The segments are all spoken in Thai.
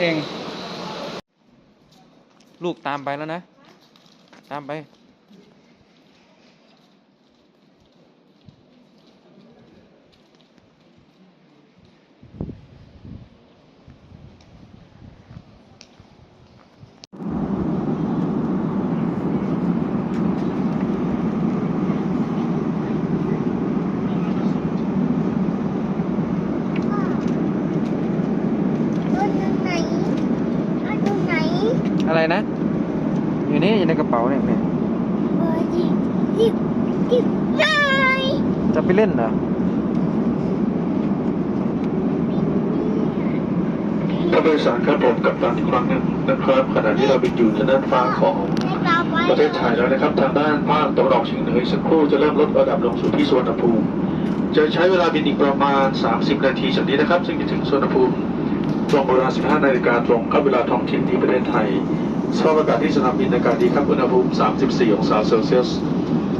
เอง ลูกตามไปแล้วนะ ตามไป อะไรนะ อยู่นี่อยู่ในกระเป๋าเนี่ยเนี่ยเออหยิบหยิบหยิบได้จะไปเล่นเหรอท่านผู้โดยสารครับผมกับตามอีกครั้งหนึงนะครับขณะที่เราไปอยู่ในด้านฟ้าของให้ตาไว้ประเทศไทยแล้วนะครับ ทางด้านภาคตะวันออกเฉียงเหนืออีกสักครู่จะเริ่มลดระดับลงสู่ที่สุวรรณภูมิ จะใช้เวลาบินอีกประมาณ 30 นาทีจากนี้นะครับ ซึ่งจะถึงสุวรรณภูมิ ตรงเวลา 15 นาฬิกาตรงครับเวลาท้องถิ่นที่ประเทศไทยสภาพอากาศที่สนามบินอากาศดีครับอุณหภูมิ 34 องศาเซลเซียส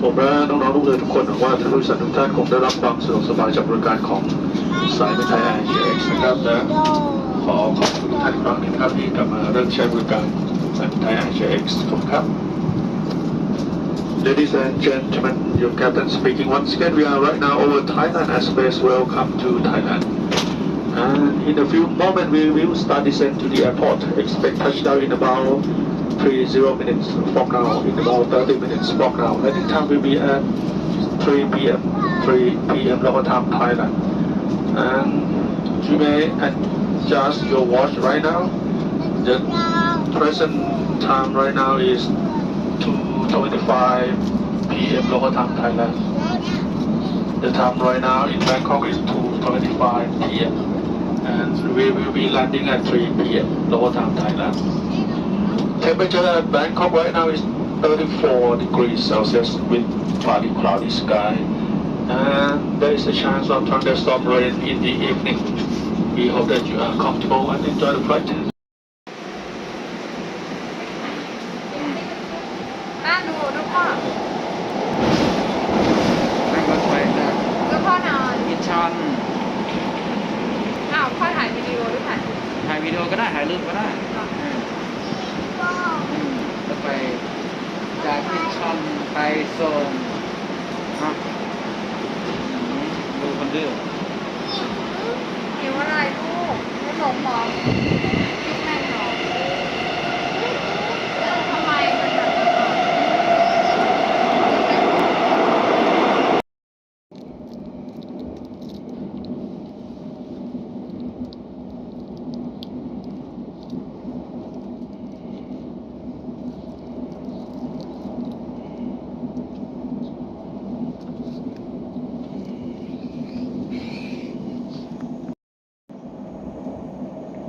ผมและน้องๆลูกเรือทุกคนหวังว่าท่านผู้โดยสารทุกท่านคงได้รับความสะดวกสบายจากบริการของสายการบินไทยแอร์เอชนะครับและขอขอบคุณทุกท่านอีกครั้งหนึงครับที่กลับมาเริ่มใช้บริการสายการบินไทยแอร์เอชขอบคุณครับ Ladies and gentlemen, your captain speaking once again. We are right now over Thailand airspace. Welcome to Thailand. And in a few moments, we will start descent to the airport. Expect touchdown in about 30 minutes from now, in about 30 minutes from now. Landing time will be at 3 p.m. 3 p.m. local time, Thailand. And you may adjust your watch right now. The present time right now is 2.25 p.m. local time, Thailand. The time right now in Bangkok is 2.25 p.m. And we will be landing at 3 p.m. local time, Thailand. Temperature at Bangkok right now is 34 degrees Celsius with partly cloudy sky. And there is a chance of thunderstorm rain in the evening. We hope that you are comfortable and enjoy the flight. ก็ได้ถ่ายรูปก็ได้ก็รถไฟจากอินชอนไปโซนอะดูคนดื้อหิวอะไรลูกไม่หลงหรอคิดแม่งหรอทำไมมันแบบ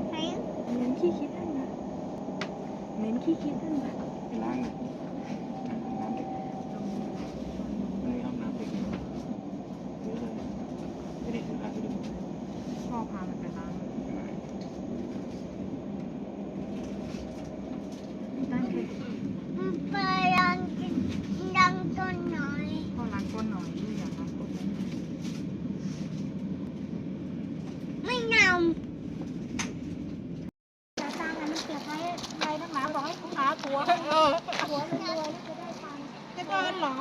ไหน เหม็นขี้คิดท่านนะเหม็นขี้คิดท่านนะ ไป ล้างน้ำเด็กไม่มีห้องน้ำเด็กเยอะเลยไม่ได้ถือพาไปดูพ่อพามาง ตั้งใจ ไปยังกินยังต้นหน่อย พ่อล้างก้นหน่อยลูกอยากล้างก้นไหม ไม่นำจะตามมันเก็บไว้ไว้ทั้งหลายบอกให้คุณหาผัวเออผัวมันรวยจะได้ตังค์จะโดนเหรอ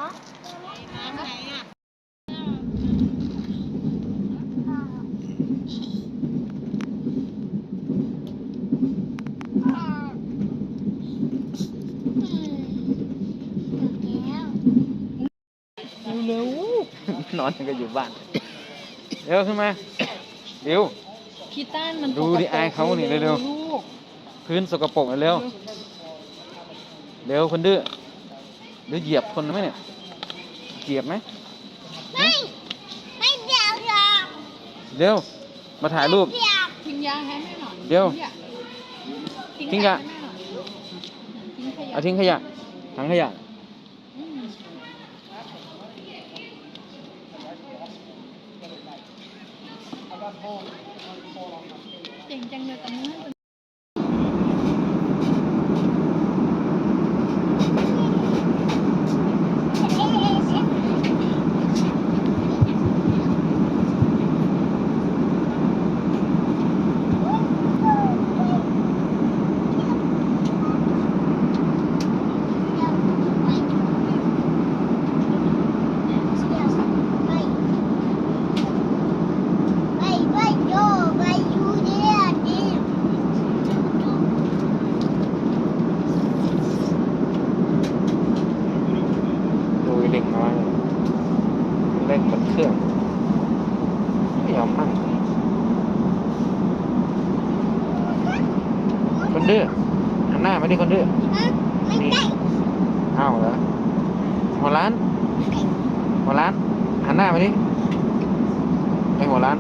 น้ำไหนอะ เร็ว นอนยังก็อยู่บ้าน เร็วขึ้นมา เร็ว ขี้ต้านมันดูดิอายเขานี่เร็วลูกพื้นสกปรกเร็ว เร็วคนดื้อหรือเหยียบคนไหมเนี่ย เหยียบไหม ไม่ไม่เดี๋ยวหรอกเร็ว มาถ่ายรูป เดี๋ยวทิ้งยาให้แม่หน่อยเดี๋ยวทิ้งทิ้งยายาให้แม่หน่อยทิ้งขยะเอาทิ้งขยะ ถังขยะ เจ๋งจังเลยกับมือ ร่งเนเครื่อง ไม่ยอมมั่นคนดื้อหันหน้าไม่ได้คนดื้อนี่อ้าวเหรอหัวล้าน หัวล้านหันหน้ามาดิไอหัวล้าน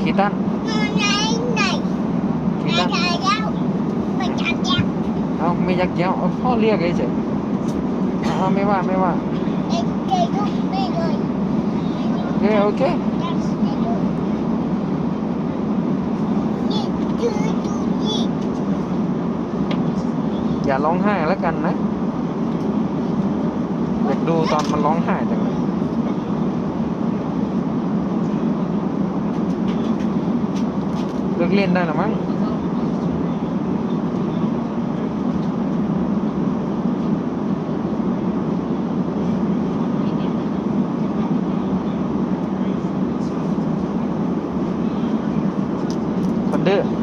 คีตันคีตันเอาไม่ยักเย้าพ่อเรียกเฉย อาไม่ว่าไม่ว่าเอ็กเกลูกไม่เลยโอเคโอเคอดูนี่อย่าร้องไห้แล้วกันนะอยากดูตอนมันร้องไห้จังเลยเลิกเล่นได้หรือมั้ง คนดื้อ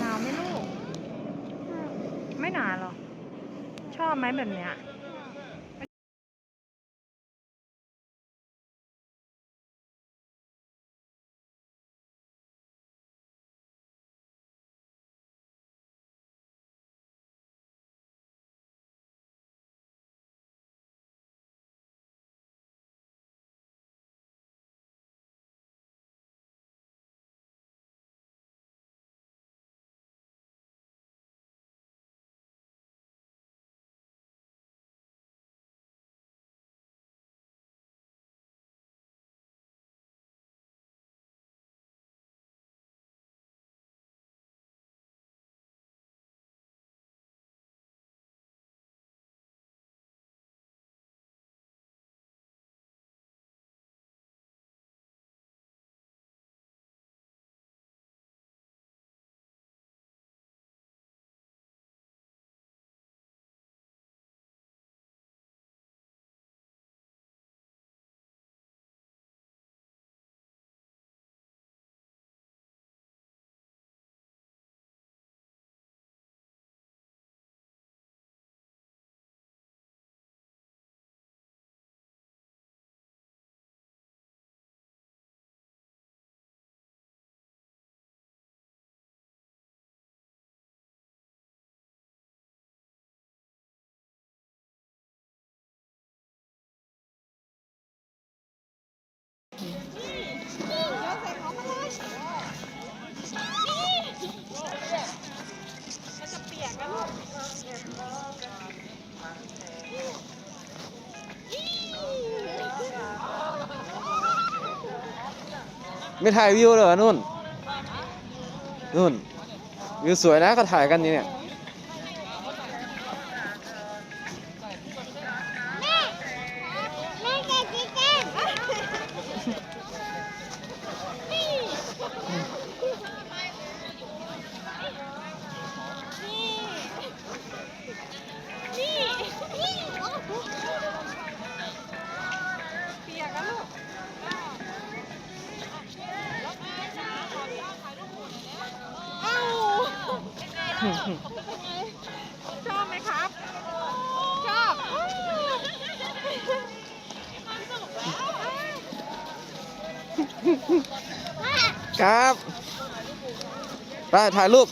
หนาวไหมลูก ไม่หนาวหรอ ช อบไหมแบบเนี้ย ไม่ถ่ายวิวเหรอนุ่น นุ่น วิวสวยนะก็ถ่ายกันอยู่เนี่ย ชอบไหมครับ ชอบครับ ไปถ่ายรูป